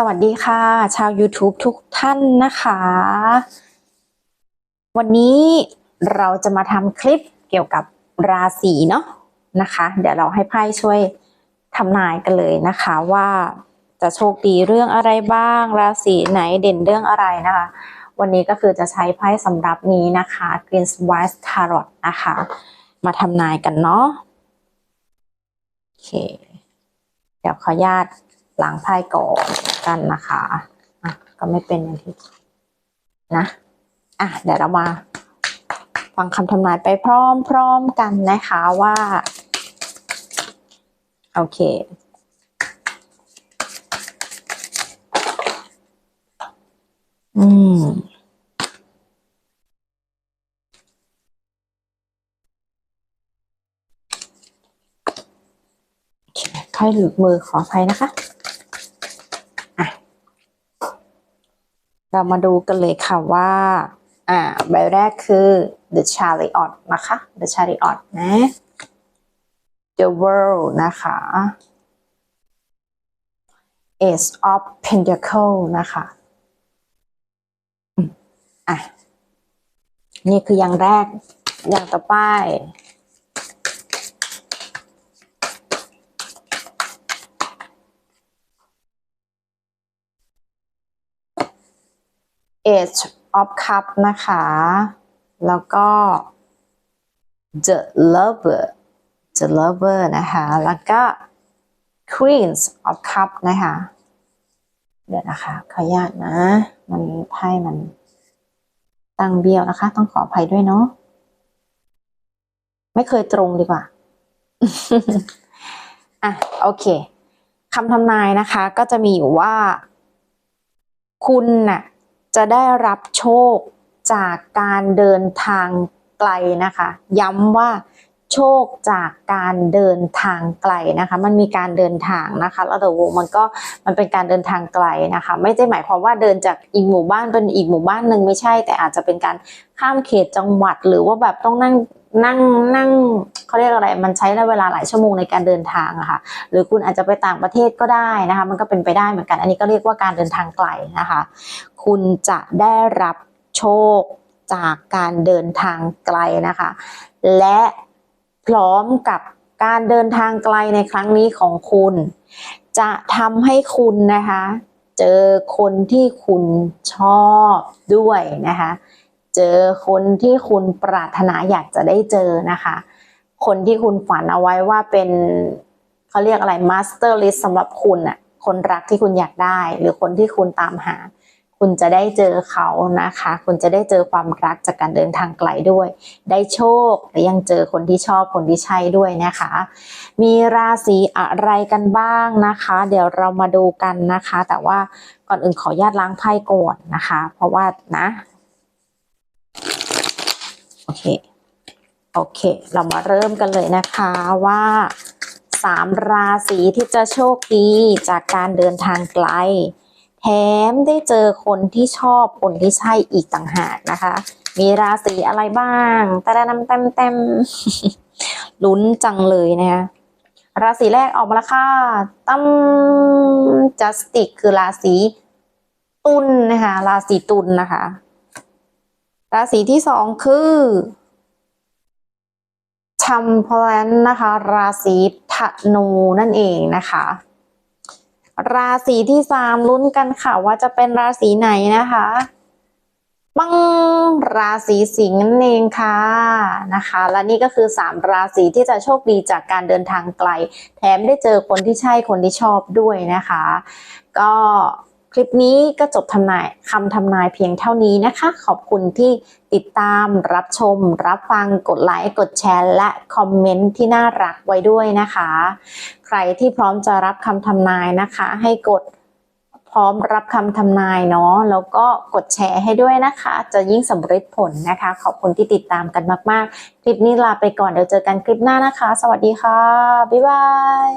สวัสดีค่ะ ชาว YouTube ทุกท่านนะคะ วันนี้เราจะมาทำคลิปเกี่ยวกับราศีเนาะนะคะ เดี๋ยวเราให้ไพ่ช่วยทำนายกันเลยนะคะว่าจะโชคดีเรื่องอะไรบ้าง ราศีไหนเด่นเรื่องอะไรนะคะ วันนี้ก็คือจะใช้ไพ่สำหรับนี้นะคะ Green Wise Tarot นะคะ มาทำนายกันเนาะโอเค เดี๋ยวขออนุญาต ล้างไพ่ก่อนกันนะคะอะก็ไม่เป็นอย่างที่นะอะเดี๋ยวเรามาฟังคำทำนายไปพร้อมๆกันนะคะว่า โอเคอืมค่อยหลุดมือขออภัยนะคะ อะ เรามาดูกันเลยค่ะว่าอ่าใบแรกคือ the chariot นะคะ the chariot นะ the world นะคะ ace of pentacle นะคะอืมอะนี่คืออย่างแรกอย่างต่อไป Age of Cup นะคะ แล้วก็ The Lover The Lover นะคะ แล้วก็ Queens of Cup นะคะ เดี๋ยวนะคะ ขออนุญาตนะ มันไพ่มันตั้งเบี้ยวนะคะ ต้องขออภัยด้วยเนาะ ไม่เคยตรงดีกว่า อะ โอเคคำทำนายนะคะ ก็จะมีอยู่ว่า คุณน่ะ จะได้รับโชคจากการเดินทางไกลนะคะ ย้ำว่าโชคจากการเดินทางไกลนะคะ มันมีการเดินทางนะคะแล้วเดวมันก็มันเป็นการเดินทางไกลนะคะ ไม่ได้หมายความว่าเดินจากอีกหมู่บ้านเป็นอีกหมู่บ้านหนึ่งไม่ใช่ แต่อาจจะเป็นการข้ามเขตจังหวัดหรือว่าแบบต้องนั่ง นั่งนั่งเขาเรียกอะไร มันใช้เวลาหลายชั่วโมงในการเดินทางอะค่ะ หรือคุณอาจจะไปต่างประเทศก็ได้นะคะ มันก็เป็นไปได้เหมือนกัน อันนี้ก็เรียกว่าการเดินทางไกลนะคะ คุณจะได้รับโชคจากการเดินทางไกลนะคะ และพร้อมกับการเดินทางไกลในครั้งนี้ของคุณ จะทำให้คุณนะคะ เจอคนที่คุณชอบด้วยนะคะ เจอคนที่คุณปรารถนาอยากจะได้เจอนะคะ คนที่คุณฝันเอาไว้ว่าเป็นเขาเรียกอะไรมาสเตอร์ลิสสำหรับคุณน่ะคนรักที่คุณอยากได้ หรือคนที่คุณตามหา คุณจะได้เจอเขานะคะ คุณจะได้เจอความรักจากการเดินทางไกลด้วย ได้โชคและยังเจอคนที่ชอบคนที่ใช่ด้วยนะคะ มีราศีอะไรกันบ้างนะคะ เดี๋ยวเรามาดูกันนะคะ แต่ว่าก่อนอื่นขออนุญาตล้างไพ่ก่อนนะคะ เพราะว่านะ โอเค โอเค เรามาเริ่มกันเลยนะคะว่าสามราศีที่จะโชคดีจากการเดินทางไกล แถมได้เจอคนที่ชอบคนที่ใช่อีกต่างหากนะคะ มีราศีอะไรบ้างแตะดานำเต็มเต็มลุ้นจังเลยนะคะราศีแรกออกมาแล้วค่ะตั้มจัสติกคือราศีตุลนะคะ ราศีตุลนะคะ ราศีที่สองคือชัมพลันนะคะ ราศีธนูนั่นเองนะคะ ราศีที่สามลุ้นกันค่ะว่าจะเป็นราศีไหนนะคะปังราศีสิงห์นั่นเองค่ะนะคะ และนี่ก็คือสามราศีที่จะโชคดีจากการเดินทางไกล แถมได้เจอคนที่ใช่คนที่ชอบด้วยนะคะ ก็ ลิปนี้ก็จบทำนายคำทำนายเพียงเท่านี้นะคะ ขอบคุณที่ติดตามรับชม รับฟังกดไลค์กดแชร์และคอมเมนต์ที่น่ารักไว้ด้วยนะคะ ใครที่พร้อมจะรับคำทำนายนะคะ ให้กดพร้อมรับคำทำนายเนาะแล้วก็กดแชร์ให้ด้วยนะคะ จะยิ่งสำเร็จผลนะคะ ขอบคุณที่ติดตามกันมาก ๆ คลิปนี้ลาไปก่อนเดี๋ยวเจอกันคลิปหน้านะคะ สวัสดีค่ะ บ๊ายบาย